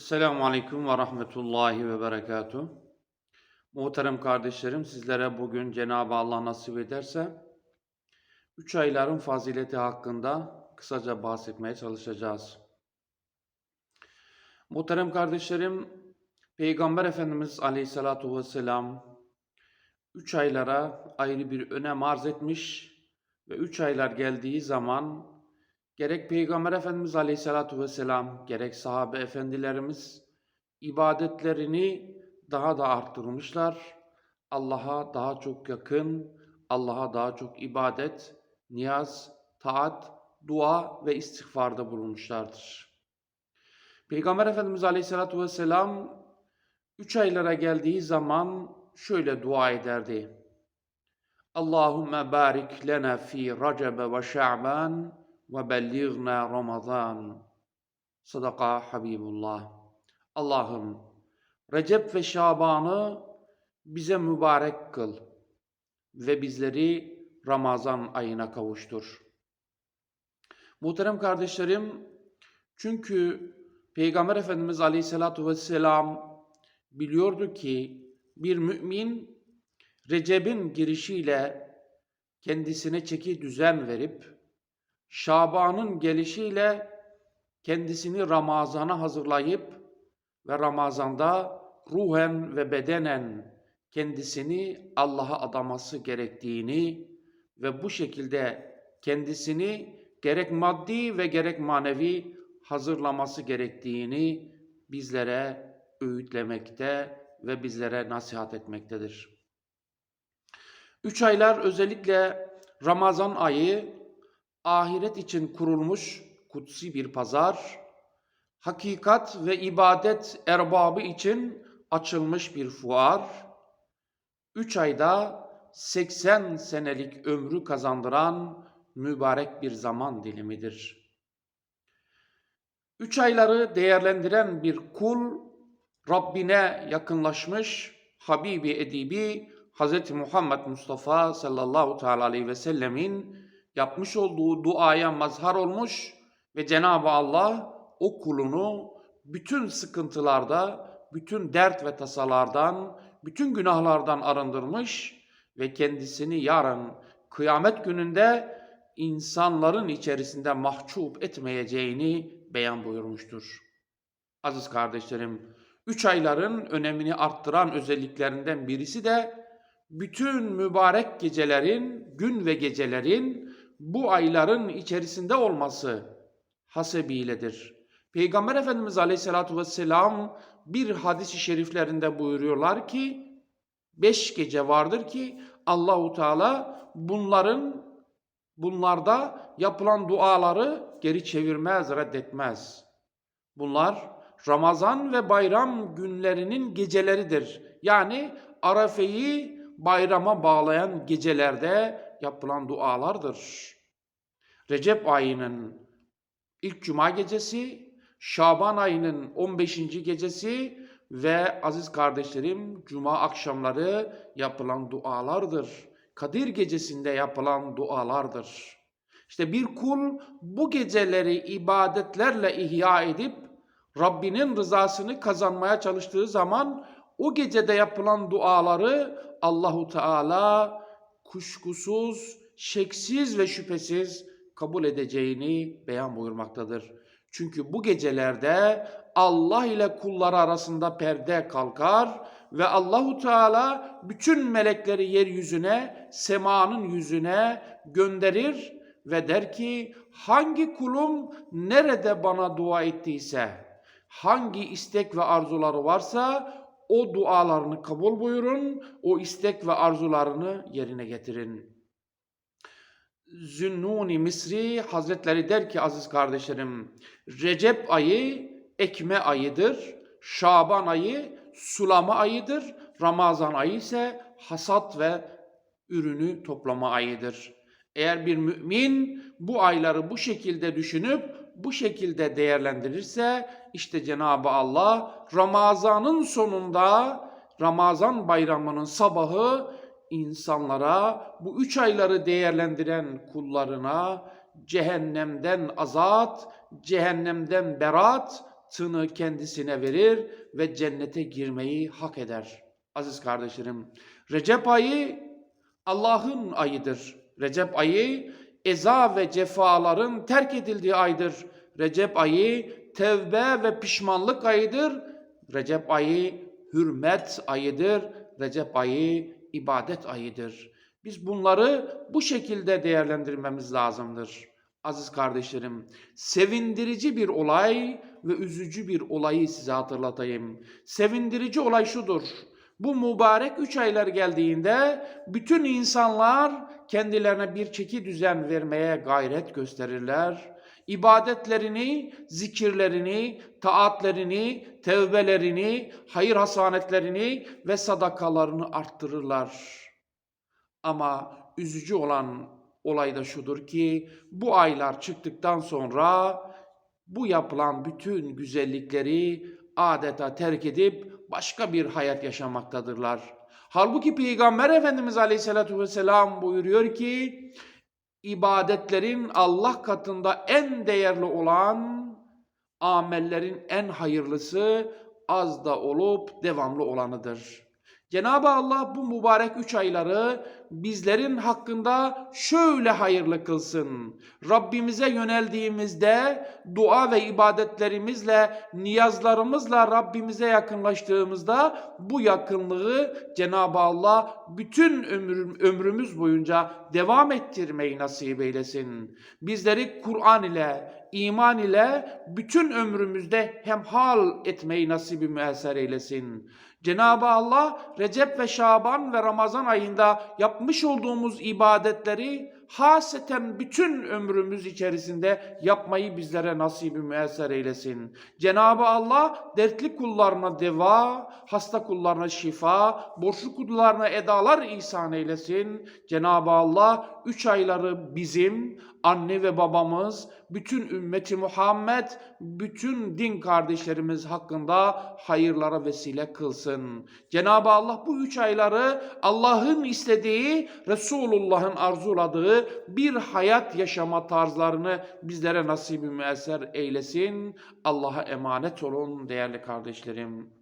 Esselamu Aleyküm ve Rahmetullahi ve Berekatuhu. Muhterem kardeşlerim, sizlere bugün Cenab-ı Allah nasip ederse, üç ayların fazileti hakkında kısaca bahsetmeye çalışacağız. Muhterem kardeşlerim, Peygamber Efendimiz Aleyhisselatu Vesselam, üç aylara ayrı bir önem arz etmiş ve üç aylar geldiği zaman Gerek Peygamber Efendimiz Aleyhisselatü Vesselam, gerek sahabe efendilerimiz ibadetlerini daha da arttırmışlar. Allah'a daha çok yakın, Allah'a daha çok ibadet, niyaz, taat, dua ve istiğfarda bulunmuşlardır. Peygamber Efendimiz Aleyhisselatü Vesselam üç aylara geldiği zaman şöyle dua ederdi. Allahümme barik lena fi Recebe ve Şa'ban belliğna Ramazan. Sadaka Habibullah. Allah'ım Recep ve Şaban'ı bize mübarek kıl ve bizleri Ramazan ayına kavuştur. Muhterem kardeşlerim, çünkü Peygamber Efendimiz Aleyhisselatü Vesselam biliyordu ki bir mümin Recep'in girişiyle kendisine çeki düzen verip Şaban'ın gelişiyle kendisini Ramazan'a hazırlayıp ve Ramazan'da ruhen ve bedenen kendisini Allah'a adaması gerektiğini ve bu şekilde kendisini gerek maddi ve gerek manevi hazırlaması gerektiğini bizlere öğütlemekte ve bizlere nasihat etmektedir. Üç aylar özellikle Ramazan ayı ahiret için kurulmuş kutsi bir pazar, hakikat ve ibadet erbabı için açılmış bir fuar, üç ayda 80 senelik ömrü kazandıran mübarek bir zaman dilimidir. Üç ayları değerlendiren bir kul, Rabbine yakınlaşmış, Habibi Edibi, Hz. Muhammed Mustafa sallallahu teala aleyhi ve sellemin yapmış olduğu duaya mazhar olmuş ve Cenab-ı Allah o kulunu bütün sıkıntılarda, bütün dert ve tasalardan, bütün günahlardan arındırmış ve kendisini yarın kıyamet gününde insanların içerisinde mahcup etmeyeceğini beyan buyurmuştur. Aziz kardeşlerim, üç ayların önemini arttıran özelliklerinden birisi de bütün mübarek gecelerin, gün ve gecelerin bu ayların içerisinde olması hasebiyledir. Peygamber Efendimiz Aleyhisselatü Vesselam bir hadisi şeriflerinde buyuruyorlar ki beş gece vardır ki Allahu Teala bunların bunlarda yapılan duaları geri çevirmez, reddetmez. Bunlar Ramazan ve bayram günlerinin geceleridir. Yani Arafe'yi bayrama bağlayan gecelerde yapılan dualardır. Recep ayının ilk cuma gecesi, Şaban ayının 15. gecesi ve aziz kardeşlerim cuma akşamları yapılan dualardır. Kadir gecesinde yapılan dualardır. İşte bir kul bu geceleri ibadetlerle ihya edip Rabbinin rızasını kazanmaya çalıştığı zaman o gecede yapılan duaları Allahu Teala kuşkusuz, şeksiz ve şüphesiz kabul edeceğini beyan buyurmaktadır. Çünkü bu gecelerde Allah ile kulları arasında perde kalkar ve Allahu Teala bütün melekleri yeryüzüne, semanın yüzüne gönderir ve der ki hangi kulum nerede bana dua ettiyse, hangi istek ve arzuları varsa o dualarını kabul buyurun, o istek ve arzularını yerine getirin. Zünnuni Misri Hazretleri der ki aziz kardeşlerim, Recep ayı ekme ayıdır, Şaban ayı sulama ayıdır, Ramazan ayı ise hasat ve ürünü toplama ayıdır. Eğer bir mümin bu ayları bu şekilde düşünüp bu şekilde değerlendirirse işte Cenab-ı Allah Ramazan'ın sonunda Ramazan bayramının sabahı insanlara bu üç ayları değerlendiren kullarına cehennemden azat, cehennemden berat, tını kendisine verir ve cennete girmeyi hak eder. Aziz kardeşlerim, Recep ayı Allah'ın ayıdır. Recep ayı eza ve cefaların terk edildiği aydır. Recep ayı tevbe ve pişmanlık ayıdır. Recep ayı hürmet ayıdır. Recep ayı ibadet ayıdır. Biz bunları bu şekilde değerlendirmemiz lazımdır. Aziz kardeşlerim, sevindirici bir olay ve üzücü bir olayı size hatırlatayım. Sevindirici olay şudur. Bu mübarek üç aylar geldiğinde bütün insanlar kendilerine bir çeki düzen vermeye gayret gösterirler. İbadetlerini, zikirlerini, taatlerini, tevbelerini, hayır hasanetlerini ve sadakalarını arttırırlar. Ama üzücü olan olay da şudur ki bu aylar çıktıktan sonra bu yapılan bütün güzellikleri adeta terk edip başka bir hayat yaşamaktadırlar. Halbuki Peygamber Efendimiz Aleyhisselatü Vesselam buyuruyor ki ibadetlerin Allah katında en değerli olan amellerin en hayırlısı az da olup devamlı olanıdır. Cenab-ı Allah bu mübarek üç ayları bizlerin hakkında şöyle hayırlı kılsın. Rabbimize yöneldiğimizde dua ve ibadetlerimizle, niyazlarımızla Rabbimize yakınlaştığımızda bu yakınlığı Cenab-ı Allah bütün ömrüm, ömrümüz boyunca devam ettirmeyi nasip eylesin. Bizleri Kur'an ile, iman ile bütün ömrümüzde hemhal etmeyi nasibi müesser eylesin. Cenab-ı Allah Recep ve Şaban ve Ramazan ayında yapmış olduğumuz ibadetleri haseten bütün ömrümüz içerisinde yapmayı bizlere nasibi müesser eylesin. Cenab-ı Allah dertli kullarına deva, hasta kullarına şifa, borçlu kullarına edalar ihsan eylesin. Cenab-ı Allah üç ayları bizim, anne ve babamız, bütün ümmeti Muhammed, bütün din kardeşlerimiz hakkında hayırlara vesile kılsın. Cenab-ı Allah bu üç ayları Allah'ın istediği, Resulullah'ın arzuladığı bir hayat yaşama tarzlarını bizlere nasibi müesser eylesin. Allah'a emanet olun değerli kardeşlerim.